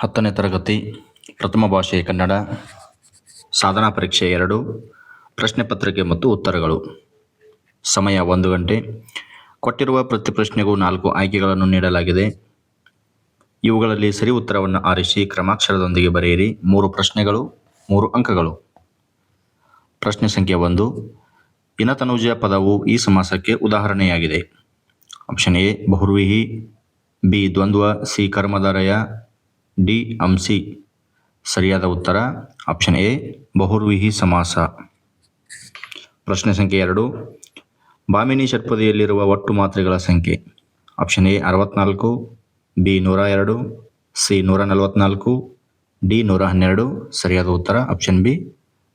ಹತ್ತನೇ ತರಗತಿ, ಪ್ರಥಮ ಭಾಷೆ ಕನ್ನಡ, ಸಾಧನಾ ಪರೀಕ್ಷೆ ಎರಡು, ಪ್ರಶ್ನೆ ಪತ್ರಿಕೆ ಮತ್ತು ಉತ್ತರಗಳು. ಸಮಯ ಒಂದು ಗಂಟೆ. ಕೊಟ್ಟಿರುವ ಪ್ರತಿ ಪ್ರಶ್ನೆಗೂ ನಾಲ್ಕು ಆಯ್ಕೆಗಳನ್ನು ನೀಡಲಾಗಿದೆ. ಇವುಗಳಲ್ಲಿ ಸರಿ ಉತ್ತರವನ್ನು ಆರಿಸಿ ಕ್ರಮಾಕ್ಷರದೊಂದಿಗೆ ಬರೆಯಿರಿ. ಮೂರು ಪ್ರಶ್ನೆಗಳು, ಮೂರು ಅಂಕಗಳು. ಪ್ರಶ್ನೆ ಸಂಖ್ಯೆ ಒಂದು. ಇನತನುಜ ಪದವು ಈ ಸಮಾಸಕ್ಕೆ ಉದಾಹರಣೆಯಾಗಿದೆ. ಆಪ್ಷನ್ ಎ, ಬಹುರ್ವಿಹಿ, ಬಿ, ದ್ವಂದ್ವ, ಸಿ, ಕರ್ಮಧಾರಯ ಡಿ ಅಂಸಿ ಸರಿಯಾದ ಉತ್ತರ? ಆಪ್ಷನ್ ಎ, ಬಹುರ್ವಿಹಿ ಸಮಾಸ. ಪ್ರಶ್ನೆ ಸಂಖ್ಯೆ ಎರಡು. ಬಾಮಿನಿ ಷಟ್ಪದಿಯಲ್ಲಿರುವ ಒಟ್ಟು ಮಾತ್ರೆಗಳ ಸಂಖ್ಯೆ. ಆಪ್ಷನ್ ಎ, ಅರವತ್ನಾಲ್ಕು. ಬಿ, ನೂರ ಎರಡು. ಸಿ, ನೂರ ನಲವತ್ನಾಲ್ಕು. ಡಿ, ನೂರ ಹನ್ನೆರಡು. ಸರಿಯಾದ ಉತ್ತರ? ಆಪ್ಷನ್ ಬಿ,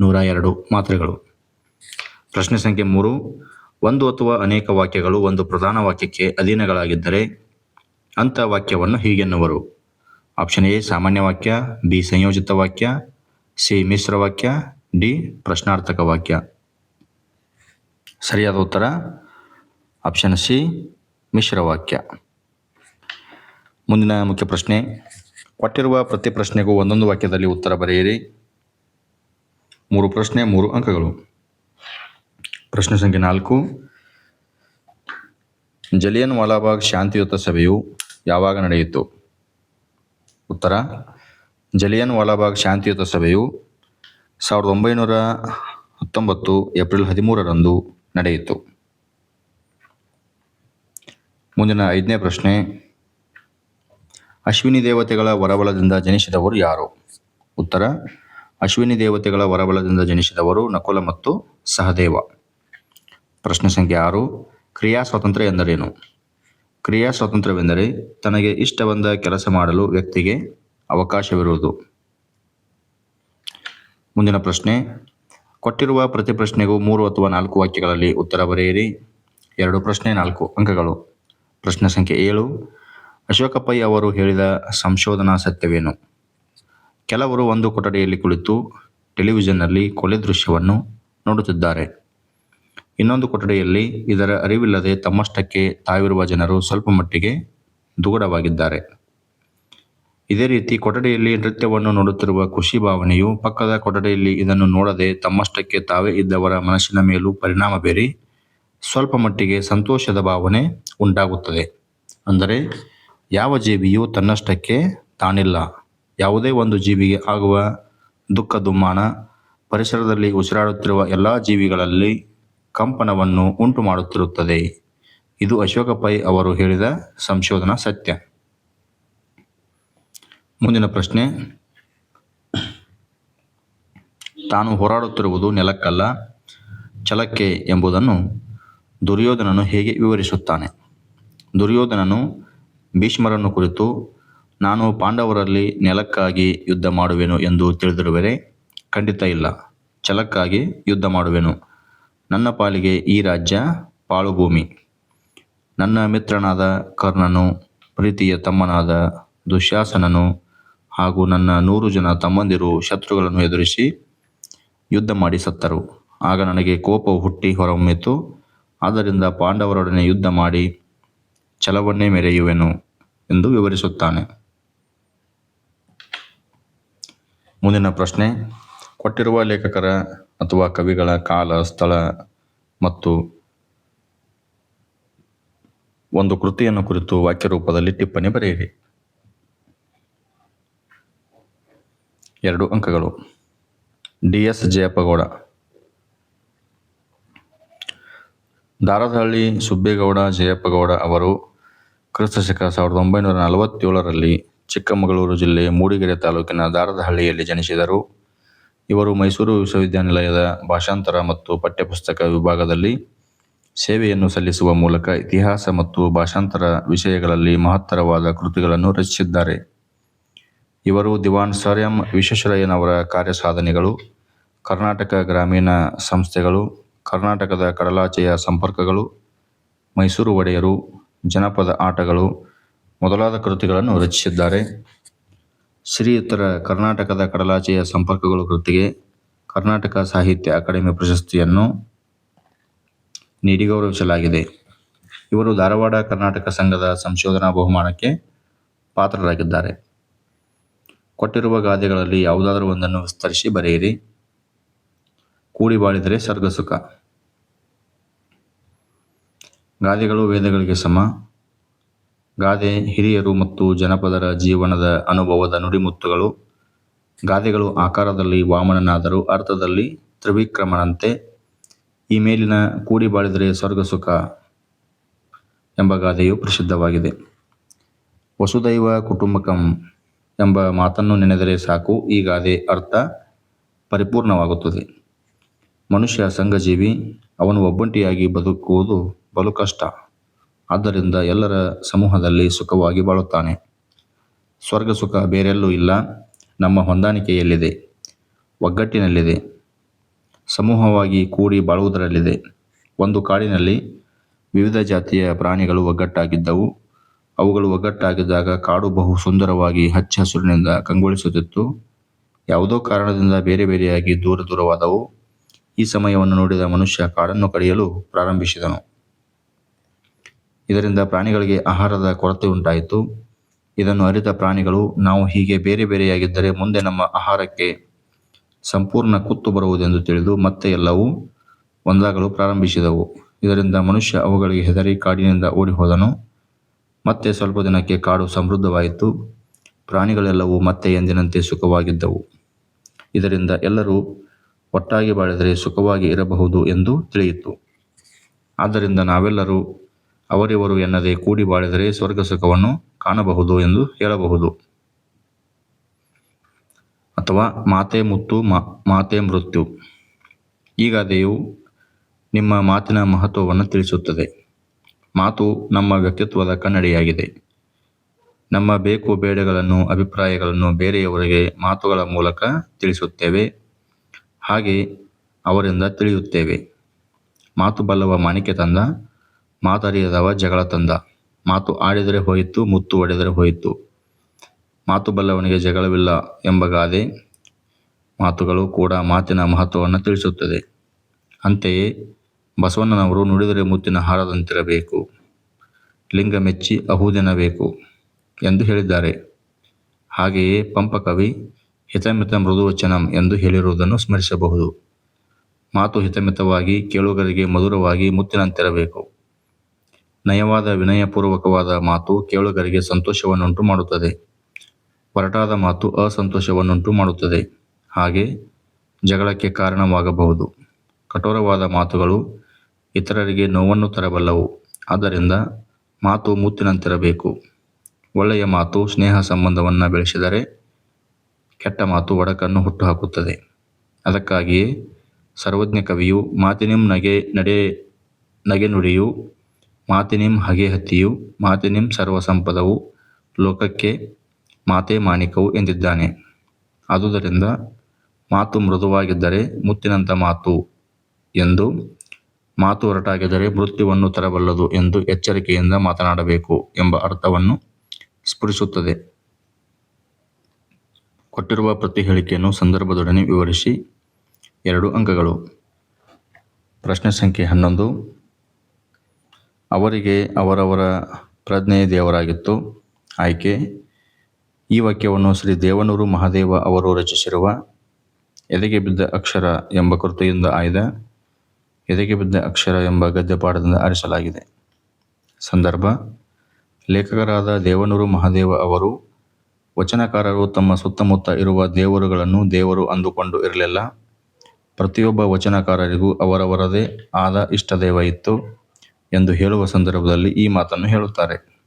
ನೂರ ಎರಡು ಮಾತ್ರೆಗಳು. ಪ್ರಶ್ನೆ ಸಂಖ್ಯೆ ಮೂರು. ಒಂದು ಅಥವಾ ಅನೇಕ ವಾಕ್ಯಗಳು ಒಂದು ಪ್ರಧಾನ ವಾಕ್ಯಕ್ಕೆ ಅಧೀನಗಳಾಗಿದ್ದರೆ ಅಂಥ ವಾಕ್ಯವನ್ನು ಹೀಗೆನ್ನುವರು. ಆಪ್ಷನ್ ಎ, ಸಾಮಾನ್ಯ ವಾಕ್ಯ, ಬಿ, ಸಂಯೋಜಿತ ವಾಕ್ಯ, ಸಿ, ಮಿಶ್ರ ವಾಕ್ಯ, ಡಿ, ಪ್ರಶ್ನಾರ್ಥಕ ವಾಕ್ಯ. ಸರಿಯಾದ ಉತ್ತರ? ಆಪ್ಷನ್ ಸಿ, ಮಿಶ್ರ ವಾಕ್ಯ. ಮುಂದಿನ ಮುಖ್ಯ ಪ್ರಶ್ನೆ. ಕೊಟ್ಟಿರುವ ಪ್ರತಿ ಪ್ರಶ್ನೆಗೂ ಒಂದೊಂದು ವಾಕ್ಯದಲ್ಲಿ ಉತ್ತರ ಬರೆಯಿರಿ. ಮೂರು ಪ್ರಶ್ನೆ, ಮೂರು ಅಂಕಗಳು. ಪ್ರಶ್ನೆ ಸಂಖ್ಯೆ ನಾಲ್ಕು. ಜಲಿಯನ್ ವಾಲಾಬಾಗ್ ಶಾಂತಿಯುತ ಸಭೆಯು ಯಾವಾಗ ನಡೆಯಿತು? ಉತ್ತರ, ಜಲಿಯನ್ ವಾಲಾಬಾಗ್ ಶಾಂತಿಯುತ ಸಭೆಯು ಸಾವಿರದ ಒಂಬೈನೂರ ಹತ್ತೊಂಬತ್ತು ಏಪ್ರಿಲ್ ಹದಿಮೂರರಂದು ನಡೆಯಿತು. ಮುಂದಿನ ಐದನೇ ಪ್ರಶ್ನೆ, ಅಶ್ವಿನಿ ದೇವತೆಗಳ ವರಬಲದಿಂದ ಜನಿಸಿದವರು ಯಾರು? ಉತ್ತರ, ಅಶ್ವಿನಿ ದೇವತೆಗಳ ವರಬಲದಿಂದ ಜನಿಸಿದವರು ನಕುಲ ಮತ್ತು ಸಹದೇವ. ಪ್ರಶ್ನೆ ಸಂಖ್ಯೆ ಆರು, ಕ್ರಿಯಾ ಸ್ವಾತಂತ್ರ್ಯ ಎಂದರೇನು? ಕ್ರಿಯಾ ಸ್ವಾತಂತ್ರ್ಯವೆಂದರೆ ತನಗೆ ಇಷ್ಟ ಬಂದ ಕೆಲಸ ಮಾಡಲು ವ್ಯಕ್ತಿಗೆ ಅವಕಾಶವಿರುವುದು. ಮುಂದಿನ ಪ್ರಶ್ನೆ, ಕೊಟ್ಟಿರುವ ಪ್ರತಿ ಪ್ರಶ್ನೆಗೂ ಮೂರು ಅಥವಾ ನಾಲ್ಕು ವಾಕ್ಯಗಳಲ್ಲಿ ಉತ್ತರ ಬರೆಯಿರಿ. ಎರಡು ಪ್ರಶ್ನೆ, ನಾಲ್ಕು ಅಂಕಗಳು. ಪ್ರಶ್ನೆ ಸಂಖ್ಯೆ ಏಳು ಅಶೋಕ ಪೈ ಅವರು ಹೇಳಿದ ಸಂಶೋಧನಾ ಸತ್ಯವೇನು? ಕೆಲವರು ಒಂದು ಕೊಠಡಿಯಲ್ಲಿ ಕುಳಿತು ಟೆಲಿವಿಷನ್ನಲ್ಲಿ ಕೊಲೆ ದೃಶ್ಯವನ್ನು ನೋಡುತ್ತಿದ್ದಾರೆ. ಇನ್ನೊಂದು ಕೊಠಡಿಯಲ್ಲಿ ಇದರ ಅರಿವಿಲ್ಲದೆ ತಮ್ಮಷ್ಟಕ್ಕೆ ತಾವಿರುವ ಜನರು ಸ್ವಲ್ಪ ಮಟ್ಟಿಗೆ ದುಗುಡವಾಗಿದ್ದಾರೆ. ಇದೇ ರೀತಿ ಕೊಠಡಿಯಲ್ಲಿ ನೃತ್ಯವನ್ನು ನೋಡುತ್ತಿರುವ ಖುಷಿ ಭಾವನೆಯು ಪಕ್ಕದ ಕೊಠಡಿಯಲ್ಲಿ ಇದನ್ನು ನೋಡದೆ ತಮ್ಮಷ್ಟಕ್ಕೆ ತಾವೇ ಇದ್ದವರ ಮನಸ್ಸಿನ ಮೇಲೂ ಪರಿಣಾಮ ಬೀರಿ ಸ್ವಲ್ಪ ಮಟ್ಟಿಗೆ ಸಂತೋಷದ ಭಾವನೆ ಉಂಟಾಗುತ್ತದೆ. ಅಂದರೆ, ಯಾವ ಜೀವಿಯು ತನ್ನಷ್ಟಕ್ಕೆ ತಾನಿಲ್ಲ, ಯಾವುದೇ ಒಂದು ಜೀವಿಗೆ ಆಗುವ ದುಃಖ ದುಮ್ಮಾನ, ಪರಿಸರದಲ್ಲಿ ಉಸಿರಾಡುತ್ತಿರುವ ಎಲ್ಲ ಜೀವಿಗಳಲ್ಲಿ ಕಂಪನವನ್ನು ಉಂಟು ಮಾಡುತ್ತಿರುತ್ತದೆ ಇದು ಅಶೋಕ ಪೈ ಅವರು ಹೇಳಿದ ಸಂಶೋಧನಾ ಸತ್ಯ. ಮುಂದಿನ ಪ್ರಶ್ನೆ. ತಾನು ಹೋರಾಡುತ್ತಿರುವುದು ನೆಲಕ್ಕಲ್ಲ, ಛಲಕ್ಕೆ ಎಂಬುದನ್ನು ದುರ್ಯೋಧನನು ಹೇಗೆ ವಿವರಿಸುತ್ತಾನೆ? ದುರ್ಯೋಧನನು ಭೀಷ್ಮರನ್ನು ಕುರಿತು, ನಾನು ಪಾಂಡವರಲ್ಲಿ ನೆಲಕ್ಕಾಗಿ ಯುದ್ಧ ಮಾಡುವೆನು ಎಂದು ತಿಳಿದಿರುವರೆ ಖಂಡಿತ ಇಲ್ಲ. ಛಲಕ್ಕಾಗಿ ಯುದ್ಧ ಮಾಡುವೆನು. ನನ್ನ ಪಾಲಿಗೆ ಈ ರಾಜ್ಯ ಪಾಳುಭೂಮಿ. ನನ್ನ ಮಿತ್ರನಾದ ಕರ್ಣನು, ಪ್ರೀತಿಯ ತಮ್ಮನಾದ ದುಶ್ಯಾಸನನು ಹಾಗೂ ನನ್ನ ನೂರು ಜನ ತಮ್ಮಂದಿರು ಶತ್ರುಗಳನ್ನು ಎದುರಿಸಿ ಯುದ್ಧ ಮಾಡಿ ಸತ್ತರು. ಆಗ ನನಗೆ ಕೋಪವು ಹುಟ್ಟಿ ಹೊರಹೊಮ್ಮಿತು. ಆದ್ದರಿಂದ ಪಾಂಡವರೊಡನೆ ಯುದ್ಧ ಮಾಡಿ ಛಲವನ್ನೇ ಮೆರೆಯುವೆನು ಎಂದು ವಿವರಿಸುತ್ತಾನೆ. ಮುಂದಿನ ಪ್ರಶ್ನೆ, ಕೊಟ್ಟಿರುವ ಲೇಖಕರ ಅಥವಾ ಕವಿಗಳ ಕಾಲ, ಸ್ಥಳ ಮತ್ತು ಒಂದು ಕೃತಿಯನ್ನು ಕುರಿತು ವಾಕ್ಯ ರೂಪದಲ್ಲಿ ಟಿಪ್ಪಣಿ ಬರೆಯಿರಿ. ಎರಡು ಅಂಕಗಳು. D S Jayappagowda. ದಾರದಹಳ್ಳಿ ಸುಬ್ಬೇಗೌಡ ಜಯಪ್ಪಗೌಡ ಅವರು ಕ್ರಿಸ್ತಶಕ ಸಾವಿರದ ಒಂಬೈನೂರ ನಲವತ್ತೇಳರಲ್ಲಿ ಚಿಕ್ಕಮಗಳೂರು ಜಿಲ್ಲೆ ಮೂಡಿಗೆರೆ ತಾಲೂಕಿನ ದಾರದಹಳ್ಳಿಯಲ್ಲಿ ಜನಿಸಿದರು. ಇವರು ಮೈಸೂರು ವಿಶ್ವವಿದ್ಯಾನಿಲಯದ ಭಾಷಾಂತರ ಮತ್ತು ಪಠ್ಯಪುಸ್ತಕ ವಿಭಾಗದಲ್ಲಿ ಸೇವೆಯನ್ನು ಸಲ್ಲಿಸುವ ಮೂಲಕ ಇತಿಹಾಸ ಮತ್ತು ಭಾಷಾಂತರ ವಿಷಯಗಳಲ್ಲಿ ಮಹತ್ತರವಾದ ಕೃತಿಗಳನ್ನು ರಚಿಸಿದ್ದಾರೆ. ಇವರು ದಿವಾನ್ ಸರ್ ಎಂ ವಿಶ್ವೇಶ್ವರಯ್ಯನವರ ಕಾರ್ಯ ಸಾಧನೆಗಳು ಕರ್ನಾಟಕ ಗ್ರಾಮೀಣ ಸಂಸ್ಥೆಗಳು, ಕರ್ನಾಟಕದ ಕಡಲಾಚೆಯ ಸಂಪರ್ಕಗಳು, ಮೈಸೂರು ಒಡೆಯರು, ಜನಪದ ಆಟಗಳು ಮೊದಲಾದ ಕೃತಿಗಳನ್ನು ರಚಿಸಿದ್ದಾರೆ. ಶ್ರೀಯುತರ ಕರ್ನಾಟಕದ ಕಡಲಾಚೆಯ ಸಂಪರ್ಕಗಳು ಕೃತಿಗೆ ಕರ್ನಾಟಕ ಸಾಹಿತ್ಯ ಅಕಾಡೆಮಿ ಪ್ರಶಸ್ತಿಯನ್ನು ನೀಡಿ ಗೌರವಿಸಲಾಗಿದೆ. ಇವರು ಧಾರವಾಡ ಕರ್ನಾಟಕ ಸಂಘದ ಸಂಶೋಧನಾ ಬಹುಮಾನಕ್ಕೆ ಪಾತ್ರರಾಗಿದ್ದಾರೆ. ಕೊಟ್ಟಿರುವ ಗಾದೆಗಳಲ್ಲಿ ಯಾವುದಾದರೂ ಒಂದನ್ನು ವಿಸ್ತರಿಸಿ ಬರೆಯಿರಿ. ಕೂಡಿ ಬಾಳಿದರೆ ಸ್ವರ್ಗ ಸುಖ ಗಾದೆಗಳು ವೇದಗಳಿಗೆ ಸಮ. ಗಾದೆ ಹಿರಿಯರು ಮತ್ತು ಜನಪದರ ಜೀವನದ ಅನುಭವದ ನುಡಿಮುತ್ತುಗಳು. ಗಾದೆಗಳು ಆಕಾರದಲ್ಲಿ ವಾಮನನಾದರೂ ಅರ್ಥದಲ್ಲಿ ತ್ರಿವಿಕ್ರಮನಂತೆ. ಈ ಮೇಲಿನ ಕೂಡಿ ಬಾಳಿದರೆ ಸ್ವರ್ಗ ಸುಖ ಎಂಬ ಗಾದೆಯು ಪ್ರಸಿದ್ಧವಾಗಿದೆ. ವಸುದೈವ ಕುಟುಂಬಕಂ ಎಂಬ ಮಾತನ್ನು ನೆನೆದರೆ ಸಾಕು, ಈ ಗಾದೆ ಅರ್ಥ ಪರಿಪೂರ್ಣವಾಗುತ್ತದೆ. ಮನುಷ್ಯ ಸಂಘಜೀವಿ, ಅವನು ಒಬ್ಬಂಟಿಯಾಗಿ ಬದುಕುವುದು ಬಲು ಕಷ್ಟ. ಆದ್ದರಿಂದ ಎಲ್ಲರ ಸಮೂಹದಲ್ಲಿ ಸುಖವಾಗಿ ಬಾಳುತ್ತಾನೆ. ಸ್ವರ್ಗ ಸುಖ ಬೇರೆಲ್ಲೂ ಇಲ್ಲ. ನಮ್ಮ ಹೊಂದಾಣಿಕೆಯಲ್ಲಿದೆ. ಒಗ್ಗಟ್ಟಿನಲ್ಲಿದೆ. ಸಮೂಹವಾಗಿ ಕೂಡಿ ಬಾಳುವುದರಲ್ಲಿದೆ. ಒಂದು ಕಾಡಿನಲ್ಲಿ ವಿವಿಧ ಜಾತಿಯ ಪ್ರಾಣಿಗಳು ಒಗ್ಗಟ್ಟಾಗಿದ್ದವು. ಅವುಗಳು ಒಗ್ಗಟ್ಟಾಗಿದ್ದಾಗ ಕಾಡು ಬಹು ಸುಂದರವಾಗಿ ಹಚ್ಚ ಹಸುರಿನಿಂದ ಕಂಗೊಳಿಸುತ್ತಿತ್ತು. ಯಾವುದೋ ಕಾರಣದಿಂದ ಬೇರೆ ಬೇರೆಯಾಗಿ ದೂರ ದೂರವಾದವು. ಈ ಸಮಯವನ್ನು ನೋಡಿದ ಮನುಷ್ಯ ಕಾಡನ್ನು ಕಡಿಯಲು ಪ್ರಾರಂಭಿಸಿದನು. ಇದರಿಂದ ಪ್ರಾಣಿಗಳಿಗೆ ಆಹಾರದ ಕೊರತೆ ಉಂಟಾಯಿತು. ಇದನ್ನು ಅರಿತ ಪ್ರಾಣಿಗಳು, ನಾವು ಹೀಗೆ ಬೇರೆ ಬೇರೆಯಾಗಿದ್ದರೆ ಮುಂದೆ ನಮ್ಮ ಆಹಾರಕ್ಕೆ ಸಂಪೂರ್ಣ ಕುತ್ತು ಬರುವುದೆಂದು ತಿಳಿದು ಮತ್ತೆ ಎಲ್ಲವೂ ಒಂದಾಗಲು ಪ್ರಾರಂಭಿಸಿದವು. ಇದರಿಂದ ಮನುಷ್ಯ ಅವುಗಳಿಗೆ ಹೆದರಿ ಕಾಡಿನಿಂದ ಓಡಿ ಹೋದನು ಮತ್ತೆ ಸ್ವಲ್ಪ ದಿನಕ್ಕೆ ಕಾಡು ಸಮೃದ್ಧವಾಯಿತು. ಪ್ರಾಣಿಗಳೆಲ್ಲವೂ ಮತ್ತೆ ಎಂದಿನಂತೆ ಸುಖವಾಗಿದ್ದವು. ಇದರಿಂದ ಎಲ್ಲರೂ ಒಟ್ಟಾಗಿ ಬಾಳಿದರೆ ಸುಖವಾಗಿ ಇರಬಹುದು ಎಂದು ತಿಳಿಯಿತು. ಆದ್ದರಿಂದ ನಾವೆಲ್ಲರೂ ಅವರಿವರು ಎನ್ನದೆ ಕೂಡಿ ಬಾಳಿದರೆ ಸ್ವರ್ಗ ಸುಖವನ್ನು ಕಾಣಬಹುದು ಎಂದು ಹೇಳಬಹುದು. ಅಥವಾ ಮಾತೆ ಮುತ್ತು ಮಾತೆ ಮೃತ್ಯು. ಈ ಗಾದೆಯು ನಿಮ್ಮ ಮಾತಿನ ಮಹತ್ವವನ್ನು ತಿಳಿಸುತ್ತದೆ. ಮಾತು ನಮ್ಮ ವ್ಯಕ್ತಿತ್ವದ ಕನ್ನಡಿಯಾಗಿದೆ. ನಮ್ಮ ಬೇಕು ಬೇಡಗಳನ್ನು, ಅಭಿಪ್ರಾಯಗಳನ್ನು ಬೇರೆಯವರಿಗೆ ಮಾತುಗಳ ಮೂಲಕ ತಿಳಿಸುತ್ತೇವೆ. ಹಾಗೆ ಅವರಿಂದ ತಿಳಿಯುತ್ತೇವೆ. ಮಾತು ಬಲ್ಲವ ಮಾಣಿಕೆ ತಂದ ಮಾತರಿಯದವ ಜಗಳ ತಂದ. ಮಾತು ಆಡಿದರೆ ಹೋಯಿತು, ಮುತ್ತು ಒಡೆದರೆ ಹೋಯಿತು. ಮಾತು ಬಲ್ಲವನಿಗೆ ಜಗಳವಿಲ್ಲ ಎಂಬ ಗಾದೆ ಮಾತುಗಳು ಕೂಡ ಮಾತಿನ ಮಹತ್ವವನ್ನು ತಿಳಿಸುತ್ತದೆ. ಅಂತೆಯೇ ಬಸವಣ್ಣನವರು ನುಡಿದರೆ ಮುತ್ತಿನ ಹಾರದಂತಿರಬೇಕು. ಲಿಂಗ ಮೆಚ್ಚಿ ಅಹುದೆನಬೇಕು ಎಂದು ಹೇಳಿದ್ದಾರೆ. ಹಾಗೆಯೇ ಪಂಪಕವಿ ಹಿತಮಿತ ಮೃದುವಚನಂ ಎಂದು ಹೇಳಿರುವುದನ್ನು ಸ್ಮರಿಸಬಹುದು. ಮಾತು ಹಿತಮಿತವಾಗಿ ಕೇಳುಗರಿಗೆ ಮಧುರವಾಗಿ ಮುತ್ತಿನಂತಿರಬೇಕು. ನಯವಾದ ವಿನಯಪೂರ್ವಕವಾದ ಮಾತು ಕೇಳುಗರಿಗೆ ಸಂತೋಷವನ್ನುಂಟು ಮಾಡುತ್ತದೆ. ಒರಟಾದ ಮಾತು ಅಸಂತೋಷವನ್ನುಂಟು ಮಾಡುತ್ತದೆ. ಹಾಗೆ ಜಗಳಕ್ಕೆ ಕಾರಣವಾಗಬಹುದು. ಕಠೋರವಾದ ಮಾತುಗಳು ಇತರರಿಗೆ ನೋವನ್ನು ತರಬಲ್ಲವು. ಆದ್ದರಿಂದ ಮಾತು ಮುತ್ತಿನಂತಿರಬೇಕು ಒಳ್ಳೆಯ ಮಾತು ಸ್ನೇಹ ಸಂಬಂಧವನ್ನು ಬೆಳೆಸಿದರೆ ಕೆಟ್ಟ ಮಾತು ಒಡಕನ್ನು ಹುಟ್ಟುಹಾಕುತ್ತದೆ. ಅದಕ್ಕಾಗಿಯೇ ಸರ್ವಜ್ಞ ಕವಿಯು ಮಾತಿನಿಂ ನಗೆ, ನಡೆ, ನಗೆ ನುಡಿಯು ಮಾತಿನಿಂ ಹಗೆ ಹತ್ತಿಯು ಮಾತಿನಿಂ ಸರ್ವಸಂಪದವು, ಲೋಕಕ್ಕೆ ಮಾತೆ ಮಾಣಿಕವು ಎಂದಿದ್ದಾನೆ. ಆದುದರಿಂದ ಮಾತು ಮೃದುವಾಗಿದ್ದರೆ ಮುತ್ತಿನಂಥ ಮಾತು ಎಂದು, ಮಾತು ಹೊರಟಾಗಿದ್ದರೆ ಮೃತ್ಯುವನ್ನು ತರಬಲ್ಲದು ಎಂದು ಎಚ್ಚರಿಕೆಯಿಂದ ಮಾತನಾಡಬೇಕು ಎಂಬ ಅರ್ಥವನ್ನು ಸ್ಫುರಿಸುತ್ತದೆ. ಕೊಟ್ಟಿರುವ ಪ್ರತಿ ಹೇಳಿಕೆಯನ್ನು ಸಂದರ್ಭದೊಡನೆ ವಿವರಿಸಿ ಎರಡು ಅಂಕಗಳು. ಪ್ರಶ್ನೆ ಸಂಖ್ಯೆ ಹನ್ನೊಂದು. ಅವರಿಗೆ ಅವರವರ ಪ್ರಜ್ಞೆಯ ದೇವರಾಗಿತ್ತು. ಆಯ್ಕೆ, ಈ ವಾಕ್ಯವನ್ನು ಶ್ರೀ ದೇವನೂರು ಮಹಾದೇವ ಅವರು ರಚಿಸಿರುವ ಎದೆಗೆ ಬಿದ್ದ ಅಕ್ಷರ ಎಂಬ ಕೃತಿಯಿಂದ ಆಯ್ದ ಎದೆಗೆ ಬಿದ್ದ ಅಕ್ಷರ ಎಂಬ ಗದ್ಯಪಾಠದಿಂದ ಆರಿಸಲಾಗಿದೆ. ಸಂದರ್ಭ, ಲೇಖಕರಾದ ದೇವನೂರು ಮಹಾದೇವ ಅವರು ವಚನಕಾರರು ತಮ್ಮ ಸುತ್ತಮುತ್ತ ಇರುವ ದೇವರುಗಳನ್ನು ದೇವರು ಅಂದುಕೊಂಡು ಇರಲಿಲ್ಲ. ಪ್ರತಿಯೊಬ್ಬ ವಚನಕಾರರಿಗೂ ಅವರವರದೇ ಆದ ಇಷ್ಟದೇವ ಇತ್ತು. ಎಂದು ಹೇಳುವ ಸಂದರ್ಭದಲ್ಲಿ ಈ ಮಾತನ್ನು ಹೇಳುತ್ತಾರೆ.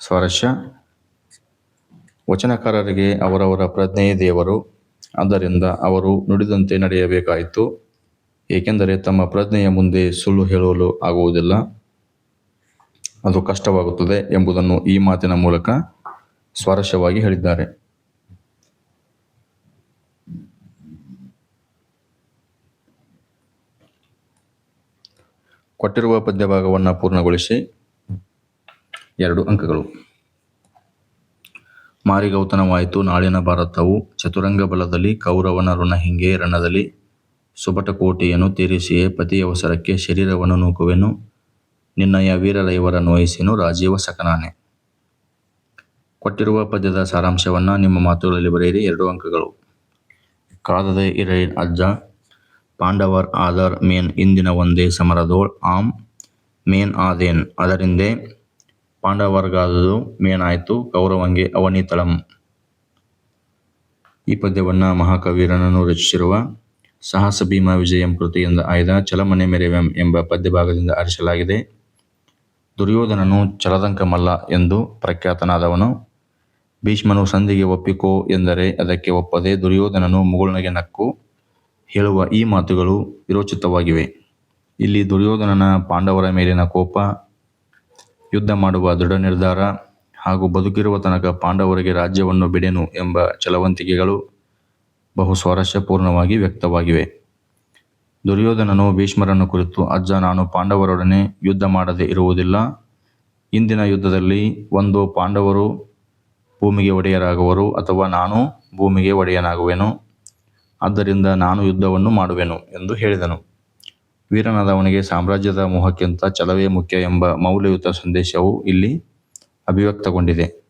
ಸ್ವಾರಸ್ಯ. ವಚನಕಾರರಿಗೆ ಅವರವರ ಪ್ರಜ್ಞೆಯೇ ದೇವರು, ಆದ್ದರಿಂದ ಅವರು ನುಡಿದಂತೆ ನಡೆಯಬೇಕಾಯಿತು. ಏಕೆಂದರೆ ತಮ್ಮ ಪ್ರಜ್ಞೆಯ ಮುಂದೆ ಸುಳ್ಳು ಹೇಳಲು ಆಗುವುದಿಲ್ಲ. ಅದು ಕಷ್ಟವಾಗುತ್ತದೆ ಎಂಬುದನ್ನು ಈ ಮಾತಿನ ಮೂಲಕ ಸ್ವಾರಸ್ಯವಾಗಿ ಹೇಳಿದ್ದಾರೆ. ಕೊಟ್ಟಿರುವ ಪದ್ಯಭಾಗವನ್ನು ಪೂರ್ಣಗೊಳಿಸಿ ಎರಡು ಅಂಕಗಳು. ಮಾರಿಗೌತನವಾಯಿತು, ನಾಳಿನ ಭಾರತವು ಚತುರಂಗ ಬಲದಲ್ಲಿ, ಕೌರವನ ಋಣ ಹಿಂಗೆ ರಣದಲ್ಲಿ ಸುಬಟಕೋಟೆಯನ್ನು ತೀರಿಸಿಯೇ ಪತಿಯವಸರಕ್ಕೆ ಶರೀರವನ್ನು ನೂಕುವೆನು, ನಿನ್ನಯ ವೀರರೈವರ ನೋಯಿಸಿನು ರಾಜೀವ ಸಕನಾನೆ. ಕೊಟ್ಟಿರುವ ಪದ್ಯದ ಸಾರಾಂಶವನ್ನು ನಿಮ್ಮ ಮಾತುಗಳಲ್ಲಿ ಬರೆಯಿರಿ, ಎರಡು ಅಂಕಗಳು. ಕಾದದೆ ಇರೈ ಅಜ್ಜ ಪಾಂಡವರ್ ಆದರ್ ಮೇನ್ ಇಂದಿನ ಒಂದೇ ಸಮರದೋಳ್ ಆಮ್ ಮೇನ್ ಆದೇನ್. ಅದರಿಂದೇ ಪಾಂಡವರ್ಗಾದುದು ಆಯಿತು, ಕೌರವಂಗೆ ಅವನಿತಳಂ. ಈ ಪದ್ಯವನ್ನು ಮಹಾಕವೀರನನ್ನು ರಚಿಸಿರುವ ಸಾಹಸ ಭೀಮ ವಿಜಯಂ ಕೃತಿಯಿಂದ ಆಯ್ದ ಚಲಮನೆ ಮೆರೆವೆಂ ಎಂಬ ಪದ್ಯಭಾಗದಿಂದ ಆರಿಸಲಾಗಿದೆ. ದುರ್ಯೋಧನನು ಚಲದಂಕ ಮಲ್ಲ ಎಂದು ಪ್ರಖ್ಯಾತನಾದವನು. ಭೀಷ್ಮನು ಸಂಧಿಗೆ ಒಪ್ಪಿಕೋ ಎಂದರೆ ಅದಕ್ಕೆ ಒಪ್ಪದೆ ದುರ್ಯೋಧನನು ಮುಗುಳ್ನಗೆ ನಕ್ಕು. ಹೇಳುವ ಈ ಮಾತುಗಳು ವಿರೋಚಿತವಾಗಿವೆ. ಇಲ್ಲಿ ದುರ್ಯೋಧನನ ಪಾಂಡವರ ಮೇಲಿನ ಕೋಪ, ಯುದ್ಧ ಮಾಡುವ ದೃಢ ನಿರ್ಧಾರ ಹಾಗೂ ಬದುಕಿರುವ ತನಕ ಪಾಂಡವರಿಗೆ ರಾಜ್ಯವನ್ನು ಬಿಡೆನು ಎಂಬ ಚಲವಂತಿಕೆಗಳು ಬಹು ಸ್ವಾರಸ್ಯಪೂರ್ಣವಾಗಿ ವ್ಯಕ್ತವಾಗಿವೆ. ದುರ್ಯೋಧನನು ಭೀಷ್ಮರನ್ನು ಕುರಿತು, ಅಜ್ಜ, ನಾನು ಪಾಂಡವರೊಡನೆ ಯುದ್ಧ ಮಾಡದೆ ಇರುವುದಿಲ್ಲ. ಇಂದಿನ ಯುದ್ಧದಲ್ಲಿ ಒಂದು ಪಾಂಡವರು ಭೂಮಿಗೆ ಒಡೆಯರಾಗುವರು ಅಥವಾ ನಾನು ಭೂಮಿಗೆ ಒಡೆಯನಾಗುವೆನು? ಆದ್ದರಿಂದ ನಾನು ಯುದ್ಧವನ್ನು ಮಾಡುವೆನು ಎಂದು ಹೇಳಿದನು. ವೀರನಾದವನಿಗೆ ಸಾಮ್ರಾಜ್ಯದ ಮೋಹಕ್ಕಿಂತ ಛಲವೇ ಮುಖ್ಯ ಎಂಬ ಮೌಲ್ಯಯುತ ಸಂದೇಶವು ಇಲ್ಲಿ ಅಭಿವ್ಯಕ್ತಗೊಂಡಿದೆ.